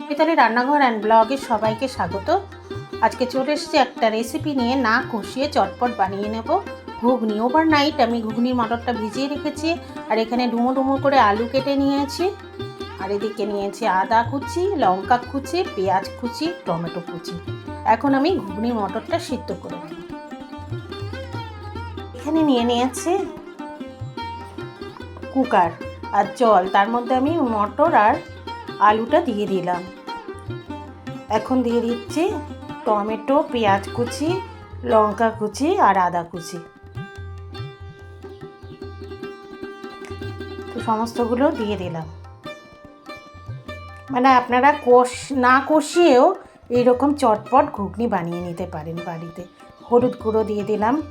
মিতালি রান্নাঘর অ্যান্ড ব্লগে সবাইকে স্বাগত। আজকে চলে এসেছি একটা রেসিপি নিয়ে না কষিয়ে চটপট বানিয়ে নেব। ঘুগনি ওভারনাইট আমি ঘুগনির মটরটা ভিজিয়ে রেখেছি, আর এখানে ডুমো ডুমো করে আলু কেটে নিয়েছি। আর এদিকে নিয়েছি আদা কুচি, লঙ্কা কুচি, পেঁয়াজ কুচি, টমেটো কুচি। এখন আমি ঘুগনির মটরটা সিদ্ধ করে এখানে নিয়ে নিয়েছি কুকার আর জল। তার মধ্যে আমি মটর আর আলুটা দিয়ে দিলাম। এখন দিয়ে দিচ্ছি টমেটো, পেঁয়াজ কুচি, লঙ্কা কুচি আর আদা কুচি। তো সমস্তগুলো দিয়ে দিলাম। মানে আপনারা কষ, না কষিয়েও এইরকম চটপট ঘুগনি বানিয়ে নিতে পারেন বাড়িতে। হলুদ গুঁড়ো দিয়ে দিলাম।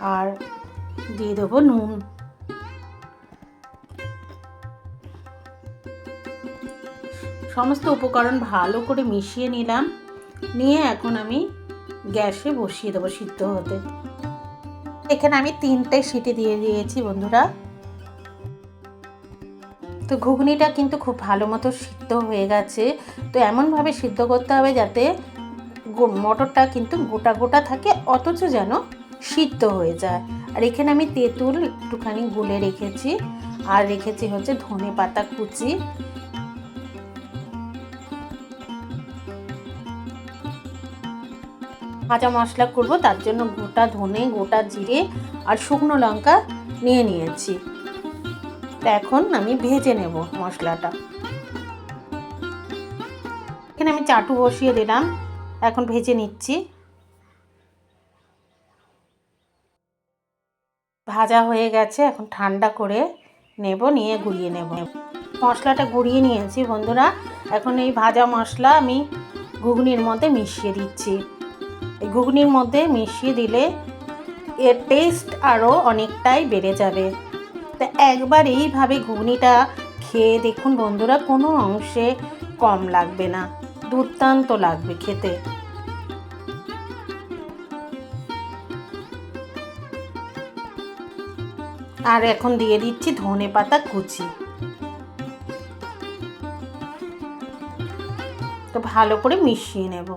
আর দিয়ে দেবো নুন। সমস্ত উপকরণ ভালো করে মিশিয়ে নিলাম। নিয়ে এখন আমি গ্যাসে বসিয়ে দেবো সিদ্ধ হতে। এখানে আমি তিনটে সিটি দিয়ে দিয়েছি বন্ধুরা। তো ঘুগনিটা কিন্তু খুব ভালো মতো সিদ্ধ হয়ে গেছে। তো এমনভাবে সিদ্ধ করতে হবে যাতে মটরটা কিন্তু গোটা গোটা থাকে, অথচ যেন সিদ্ধ হয়ে যায়। আর এখানে আমি তেঁতুল একটুখানি গুলে রেখেছি। আর রেখেছি হচ্ছে ধনে পাতা কুচি। ভাজা মশলা করব, তার জন্য গোটা ধনে, গোটা জিরে আর শুকনো লঙ্কা নিয়ে নিয়েছি। তা এখন আমি ভেজে নেব মশলাটা। এখানে আমি চাটু বসিয়ে দিলাম, এখন ভেজে নিচ্ছি। ভাজা হয়ে গেছে, এখন ঠান্ডা করে নেব, নিয়ে গুঁড়িয়ে নেব। মশলাটা গুঁড়িয়ে নিয়েছি বন্ধুরা, এখন এই ভাজা মশলা আমি ঘুগনির মধ্যে মিশিয়ে দিচ্ছি। ঘুগনির মধ্যে মিশিয়ে দিলে এর টেস্ট আরও অনেকটাই বেড়ে যাবে। তা একবার এইভাবে ঘুগনিটা খেয়ে দেখুন বন্ধুরা, কোনো অংশে কম লাগবে না, দুর্দান্ত লাগবে খেতে। আর এখন দিয়ে দিচ্ছি ধনে পাতা কুচি। তো ভালো করে মিশিয়ে নেব।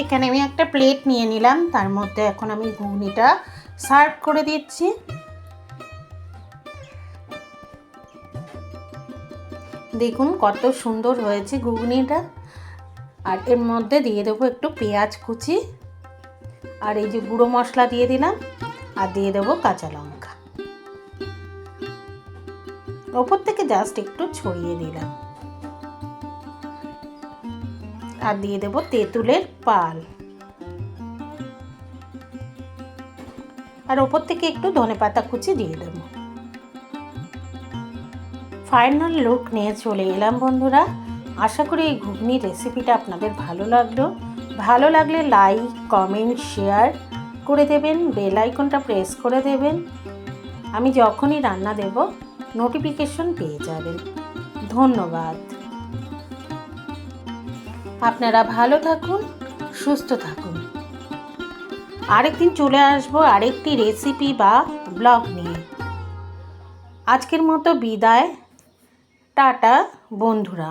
এখানে আমি একটা প্লেট নিয়ে নিলাম। তার মধ্যে এখন আমি ঘুগনিটা সার্ভ করে দিচ্ছি। দেখুন কত সুন্দর হয়েছে ঘুগনিটা। আর এর মধ্যে দিয়ে দেবো একটু পেঁয়াজ কুচি। আর এই যে গুঁড়ো মশলা দিয়ে দিলাম। আর দিয়ে দেবো কাঁচা লঙ্কা। ওপর থেকে জাস্ট একটু ছড়িয়ে দিলাম। আর দিয়ে দেবো তেঁতুলের পাল। আর ওপর থেকে একটু ধনে পাতা কুচি দিয়ে দেবো। ফাইনাল লুক নিয়ে চলে এলাম বন্ধুরা। আশা করি এই ঘুগনির রেসিপিটা আপনাদের ভালো লাগল। ভালো লাগলে লাইক কমেন্ট শেয়ার করে দেবেন। বেল আইকনটা প্রেস করে দেবেন। আমি যখনই রান্না দেব নোটিফিকেশন পেয়ে যাবেন। ধন্যবাদ। আপনারা ভালো থাকুন, সুস্থ থাকুন। আরেকদিন চলে আসব আরেকটি রেসিপি বা ব্লগ নিয়ে। আজকের মতো বিদায়, টাটা বন্ধুরা।